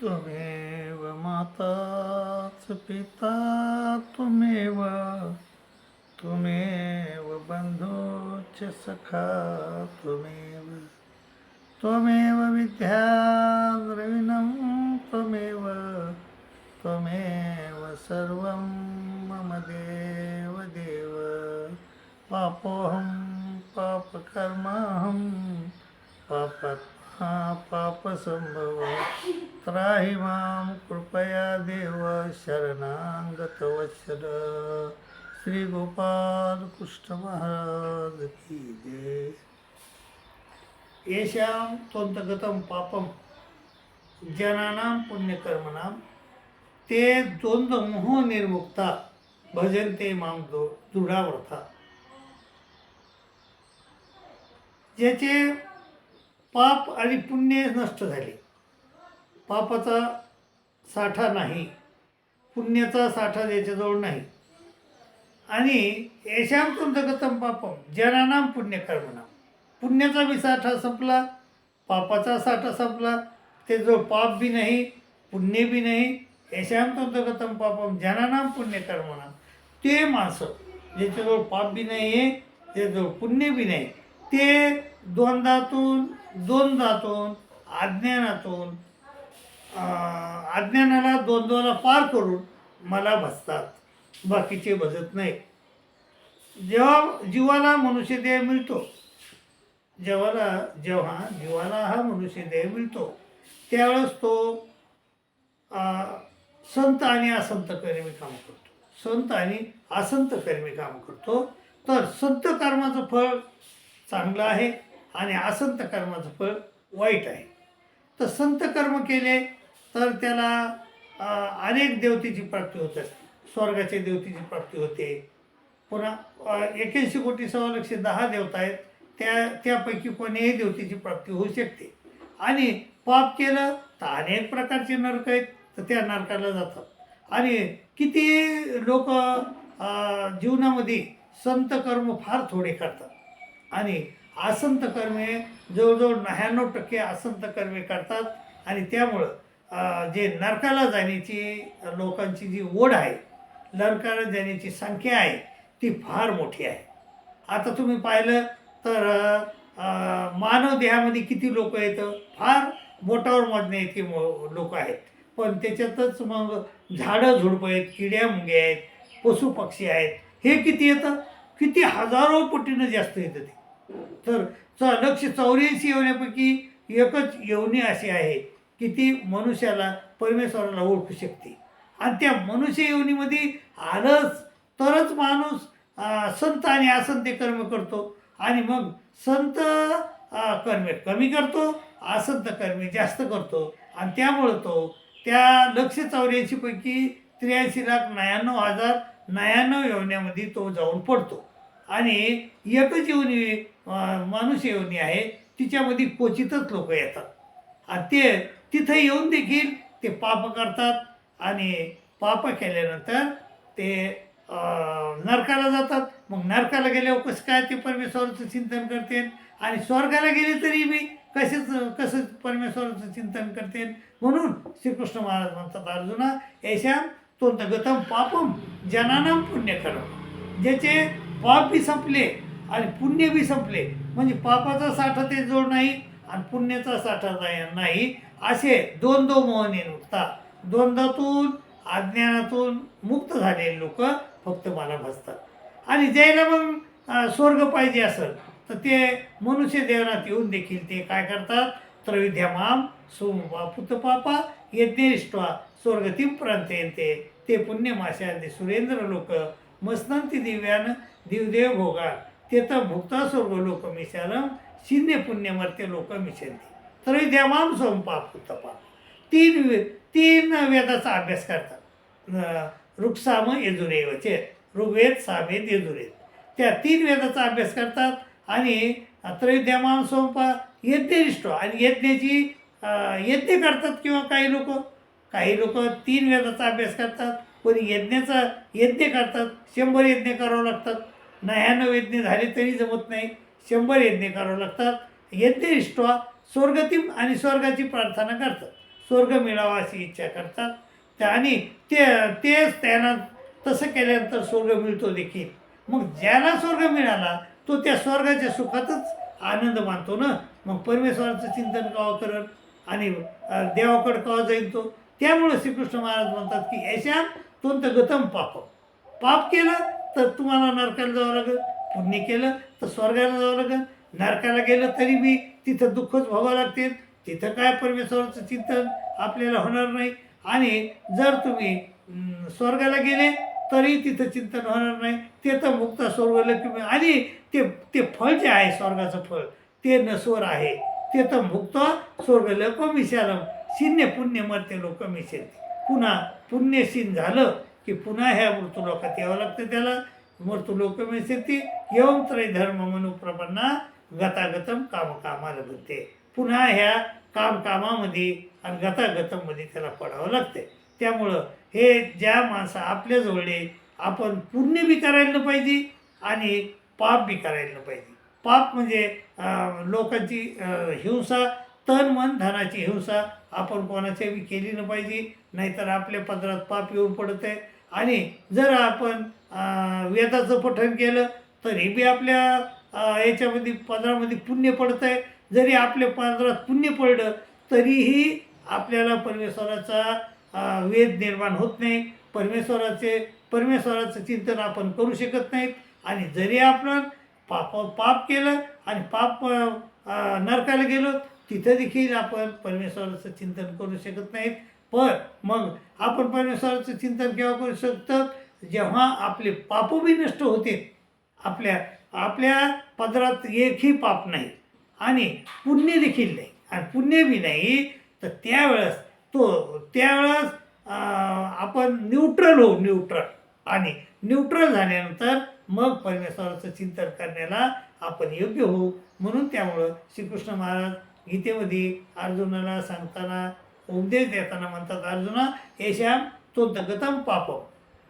त्वमेव माता च पिता त्वमेव त्वमेव बन्धो च सखा त्वमेव त्वमेव विद्या द्रविणं त्वमेव त्वमेव सर्वं मम देव देव। पापोऽहं पापकर्माहं पापात्मा पापसम्भव त्राहि मां कृपया देव शरणागतवत्सल श्री गोपाल कृष्ण महाराज की जय. येषां त्वन्तगतं पापं जनानां पुण्यकर्मणां ते द्वन्द्वमोह निर्मुक्ता भजन्ते मां दो दृढाव्रता. ज्याचे पाप आणि पुण्य नष्ट झाले. पापाचा साठा नाही पुण्याचा साठा त्याच्याजवळ नाही. आणि येशाम तुमचं पापम जनानाम पुण्यकर्मणाम. पुण्याचा बी साठा संपला पापाचा साठा संपला. त्याजवळ पाप बी नाही पुण्य बी नाही येशाम तुमचं पापम जनानाम पुण्यकर्मणाम. ते माणसं ज्याच्याजवळ पाप बी नाही आहे त्याजवळ पुण्य बी नाही ते द्वंद्वातून द्वंद्वातून अज्ञानातून अज्ञानाला द्वंद्वाला पार करून मला भसतात बाकीचे भजत नाही. जेव्हा जीवाला मनुष्यदेह मिळतो जेव्हाला जेव्हा जीवाला हा मनुष्यदेह मिळतो त्यावेळेस तो संत आणि असंत कर्मी काम करतो. संत आणि असंत कर्मी काम करतो. तर संत कर्माचं फळ चांगलं आहे. आणि असंत कर्माचं फळ वाईट आहे. तर संत कर्म केले तर त्याला अनेक देवतेची प्राप्ती होत. असते स्वर्गाच्या देवतेची प्राप्ती होते. पुन्हा एक्याऐंशी कोटी सव्वा लक्ष दहा देवता आहेत. त्या त्यापैकी कोणीही देवतेची प्राप्ती होऊ शकते. आणि पाप केलं तर अनेक प्रकारचे नरक आहेत तर त्या नरकाला जातात. आणि किती लोक जीवनामध्ये संत कर्म फार थोडे करतात. आणि आसंत कर्मे जवळजवळ नव्याण्णव टक्के आसंत कर्मे करतात. आणि त्यामुळं जे नरकाला जाण्याची लोकांची जी ओढ आहे नरकाला जाण्याची संख्या आहे ती फार मोठी आहे. आता तुम्ही पाहिलं तर मानव देहामध्ये किती लोक येतं फार बोटावर मोजणे इतके लोक आहेत. पण त्याच्यातच मग झाडं झुडपं आहेत किड्या मुंग्या आहेत पशुपक्षी आहेत. हे किती येतं? किती हजारो पटीनं जास्त येतं ते. तर लक्ष चौऱ्याऐंशी येवण्यापैकी एकच येवणी अशी आहे की ती मनुष्याला परमेश्वराला ओळखू शकते. आणि त्या मनुष्य येवणीमध्ये आलंच तरच माणूस संत आणि असंत कर्म करतो. आणि मग संत कर्मे कमी करतो असंत कर्मे जास्त करतो. आणि त्यामुळं तो त्या लक्ष चौऱ्याऐंशीपैकी त्र्याऐंशी लाख नव्याण्णव हजार नव्याण्णव येवण्यामध्ये तो जाऊन पडतो. आणि एकच येवणी माणूस मनुष्य आहे तिच्यामध्ये क्वचितच लोक येतात. आणि ते तिथं येऊन देखील ते पाप करतात आणि पाप केल्यानंतर ते नरकाला जातात. मग नरकाला गेल्यावर कसं काय ते परमेश्वराचं चिंतन करते? आणि स्वर्गाला गेले तरी मी कसेच कसं परमेश्वराचं चिंतन करते? म्हणून श्रीकृष्ण महाराज म्हणतात अर्जुना येशाम तो गतम पापम जनानाम पुण्यकरम ज्याचे पाप बी संपले आणि पुण्य बी संपले. म्हणजे पापाचा साठा ते जोड नाही आणि पुण्याचा साठा नाही- नाही असे दोन दो मोहने नुकता. द्वंद्वातून अज्ञानातून मुक्त झालेले लोक फक्त मला भासतात. आणि ज्याला मग स्वर्ग पाहिजे असेल तर ते मनुष्य देवनात येऊन देखील ते काय करतात? त्रविध्यामाम सोमपा पुतपापा यज्ञेष्टवा स्वर्गतीम प्रांतयन्ते. ते पुण्यमाशांते सुरेंद्र लोक मस्नंती दिव्यानं दिवदेव भोगा तेथं भुक्ता स्वर्ग लोक मिशालम शिन्य पुण्यमर्ते लोक मिशंती त्रविध्यामाम सोमपा पुतपा तीन वे- तीन वेदाचा अभ्यास करतात. रुक्साम ऋक्साम यजुरेवचे ऋग्वेद सामवेद यजुरेद. त्या तीन वेदाचा अभ्यास करतात आणि त्रैद्यमान सोमपा यज्ञनिष्ठ आणि यज्ञाची यज्ञ करतात किंवा काही लोक? काही लोक तीन वेदाचा अभ्यास करतात. कोणी यज्ञाचा यज्ञ करतात शंभर यज्ञ करावं लागतात. नव्याण्णव यज्ञ झाले तरी जमत नाही शंभर यज्ञ करावं लागतात. यज्ञनिष्ठा स्वर्गतीम आणि स्वर्गाची प्रार्थना करतात. स्वर्ग मिळावा अशी इच्छा करतात. त्या आणि ते तेच त्यांना तसं केल्यानंतर स्वर्ग मिळतो देखील. मग ज्याला स्वर्ग मिळाला तो त्या स्वर्गाच्या सुखातच आनंद मानतो ना? मग परमेश्वराचं चिंतन कावं करत आणि देवाकडं कावा जाईल तो? त्यामुळे श्रीकृष्ण महाराज म्हणतात की यशा तोंत गतम पाप. पाप केलं तर तुम्हाला नरकाला जावं लागेल. पुण्य केलं तर स्वर्गाला जावं लागेल. नरकाला गेलं तरी बी तिथं दुःखच भोगावं लागते तिथं काय परमेश्वराचं चिंतन आपल्याला होणार नाही. आणि जर तुम्ही स्वर्गाला गेले तरी तिथं चिंतन होणार नाही. ते तर मुक्त स्वर्ग किंवा आणि ते ते फळ जे आहे स्वर्गाचं फळ ते नसवर आहे. ते तर मुक्त स्वर्ग लोक शिन्य पुण्य मरते लोक मिशेल. पुन्हा पुण्यसीन झालं की पुन्हा ह्या मृत्यूलोकात यावं लागतं त्याला. मृत्यूलोक मिळते येऊन त्रय धर्म मनुप्रपन्ना गतागतम कामकामाला बनते पुन्हा ह्या कामकामामध्ये आणि गतागतममध्ये त्याला पडावं लागते त्यामुळं हे ज्या माणसं आपल्या जवळ आपण पुण्य बी करायला पाहिजे आणि पाप बी करायला पाहिजे. पाप म्हणजे लोकांची हिंसा तन मन धनाची हिंसा आपण कोणाच्या बी केली न पाहिजे नाहीतर आपल्या पदरात पाप येऊन पडत. आहे आणि जर आपण वेदाचं पठण केलं तरी बी आपल्या याच्यामध्ये पदरामध्ये पुण्य पडत आहे जरी आपल्या पदरात पुण्य पडलं तरीही आपल्याला परमेश्वराचा वेद निर्माण होत नाही. परमेश्वराचे परमेश्वराचं चिंतन आपण करू शकत नाहीत. आणि जरी आपण पाप पाप केलं आणि पाप नरकाला गेलो तिथं देखील आपण परमेश्वराचं चिंतन करू शकत नाहीत. पण मग आपण परमेश्वराचं चिंतन केव्हा करू शकतो? जेव्हा आपले पापबी नष्ट होते आपल्या आपल्या पदरात एकही पाप नाही आणि पुण्य देखील नाही. आणि पुण्य बी नाही तर त्यावेळेस तो त्यावेळेस आपण न्यूट्रल होऊ न्यूट्रल. आणि न्यूट्रल झाल्यानंतर मग परमेश्वराचं चिंतन करण्याला आपण योग्य होऊ. म्हणून त्यामुळं श्रीकृष्ण महाराज गीतेमध्ये अर्जुनाला सांगताना उपदेश देताना म्हणतात अर्जुना येशाम तो दगतम पाप.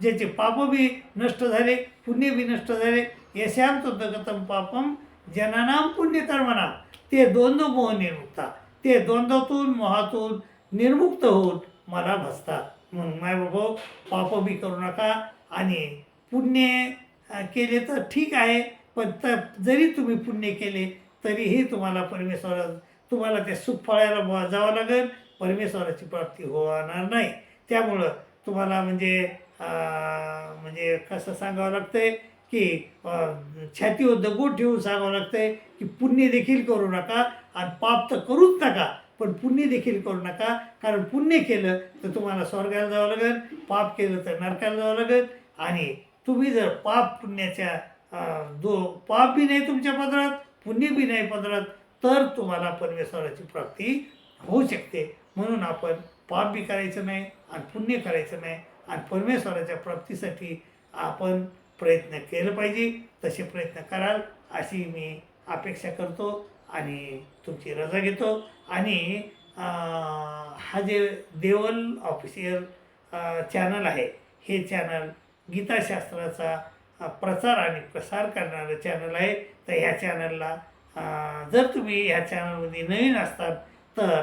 ज्याचे पाप बी नष्ट झाले पुण्य बी नष्ट झाले. येशाम तो दगतम पापम जनानाम पुण्यकर्मनाम ते द्वंद्व मोह निर्मुक्ता. ते द्वंद्वातून मोहातून निर्मुक्त होऊन मला भसतात. मग माय बाबा पाप बी करू नका आणि पुण्य केले तर ठीक आहे पण तर जरी तुम्ही पुण्य केले तरीही तुम्हाला परमेश्वरा तुम्हाला त्या सुख फळायला जावं लागेल परमेश्वराची प्राप्ती होणार नाही. त्यामुळं तुम्हाला म्हणजे म्हणजे कसं सांगावं लागतंय की छातीवर दगड ठेवून सांगावं लागतंय की पुण्य देखील करू नका आणि पाप तर करूच नका पण पुण्य देखील करू नका. कारण पुण्य केलं तर तुम्हाला स्वर्गाला जावं लागेल पाप केलं तर नरकाला जावं लागेल. आणि तुम्ही जर पाप पुण्याच्या दो पाप बी नाही तुमच्या पदरात पुण्य बी नाही पदरात तर तुम्हाला परमेश्वराची प्राप्ती होऊ शकते. म्हणून आपण पाप बी करायचं नाही आणि पुण्य करायचं नाही आणि परमेश्वराच्या प्राप्तीसाठी आपण प्रयत्न केलं पाहिजे. तसे प्रयत्न कराल अशी मी अपेक्षा करतो आणि तुमची रजा घेतो. आणि हा जे देवल ऑफिशियल चॅनल आहे हे चॅनल गीताशास्त्राचा प्रचार आणि प्रसार करणारं चॅनल आहे. तर ह्या चॅनलला जर तुम्ही ह्या चॅनलमध्ये नवीन असतात तर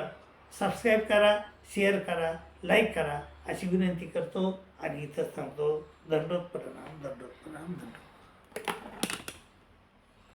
सबस्क्राईब करा शेअर करा लाईक करा. अशी विनंती करतो आणि इथं सांगतो दंडोत प्रणाम दंडोत प्रणाम दंडोत